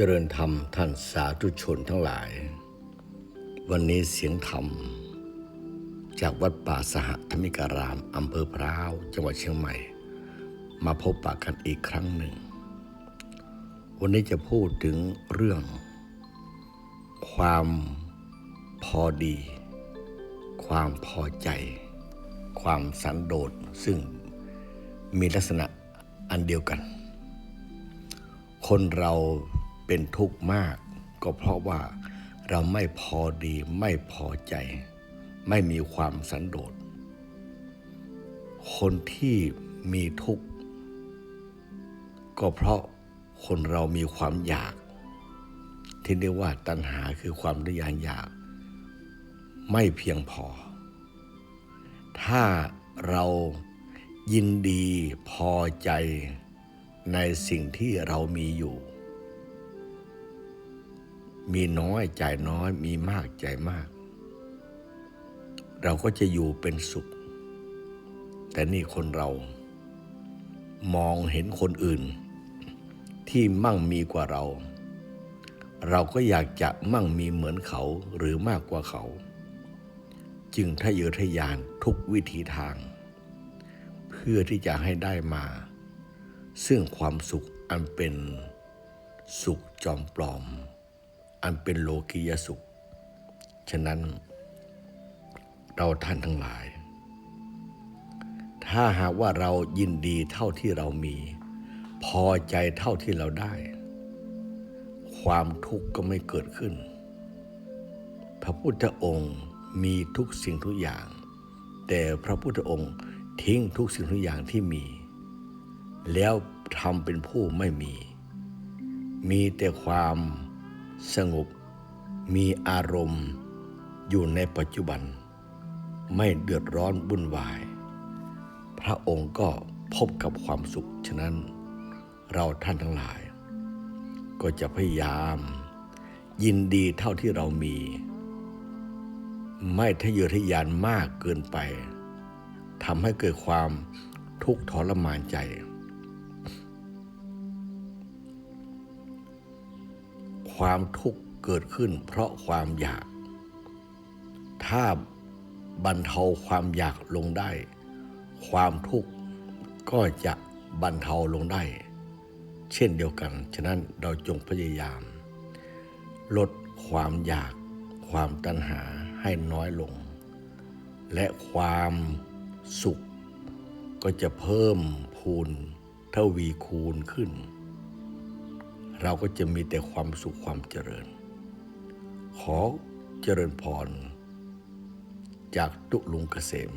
เจริญธรรมท่านสาธุชนทั้งหลาย วันนี้เสียงธรรม จากวัดป่าสหธรรมิการามอำเภอพร้าวจังหวัดเชียงใหม่ มาพบปะกันอีกครั้งหนึ่ง วันนี้จะพูดถึงเรื่อง ความพอดี ความพอใจ ความสันโดษซึ่งมีลักษณะอันเดียวกัน คนเรา เป็นทุกข์มาก ก็เพราะว่าเราไม่พอดีไม่พอใจ ไม่มีความสันโดษ คนที่มีทุกข์ ก็เพราะคนเรามีความอยาก ที่เรียกว่าตัณหาคือความทะยานอยาก ไม่เพียงพอ ถ้าเรายินดีพอใจในสิ่งที่เรามีอยู่ มีน้อยใจน้อยมีมากใจมาก เราก็จะอยู่เป็นสุข แต่นี่คนเรามองเห็นคนอื่น ที่มั่งมีกว่าเรา เราก็อยากจะมั่งมีเหมือนเขาหรือมากกว่าเขา จึงทะเยอทะยานทุกวิถีทาง เพื่อที่จะให้ได้มา ซึ่งความสุขอันเป็นสุขจอมปลอม อันเป็นโลกียสุข ฉะนั้นเราท่านทั้งหลาย ถ้าหากว่าเรายินดีเท่าที่เรามี พอใจเท่าที่เราได้ ความทุกข์ก็ไม่เกิดขึ้น พระพุทธองค์มีทุกสิ่งทุกอย่าง แต่พระพุทธองค์ทิ้งทุกสิ่งทุกอย่างที่มี แล้วทำเป็นผู้ไม่มี มีแต่ความ สงบ มีอารมณ์ อยู่ในปัจจุบัน ไม่เดือดร้อนวุ่นวาย พระองค์ก็พบกับความสุข ฉะนั้นเราท่านทั้งหลาย ก็จะพยายาม ยินดีเท่าที่เรามี ไม่ทะเยอทะยานมากเกินไปทำให้เกิดความทุกข์ทรมานใจ ความทุกข์เกิดขึ้นเพราะความอยาก ถ้าบรรเทาความอยากลงได้ ความทุกข์ก็จะบรรเทาลงได้ เช่นเดียวกัน ฉะนั้นเราจงพยายาม ลดความอยากความตัณหาให้น้อยลง และความสุขก็จะเพิ่มพูนทวีคูณขึ้น เราก็จะมีแต่ความสุขความเจริญ ขอเจริญพร จากตุลุงเกษม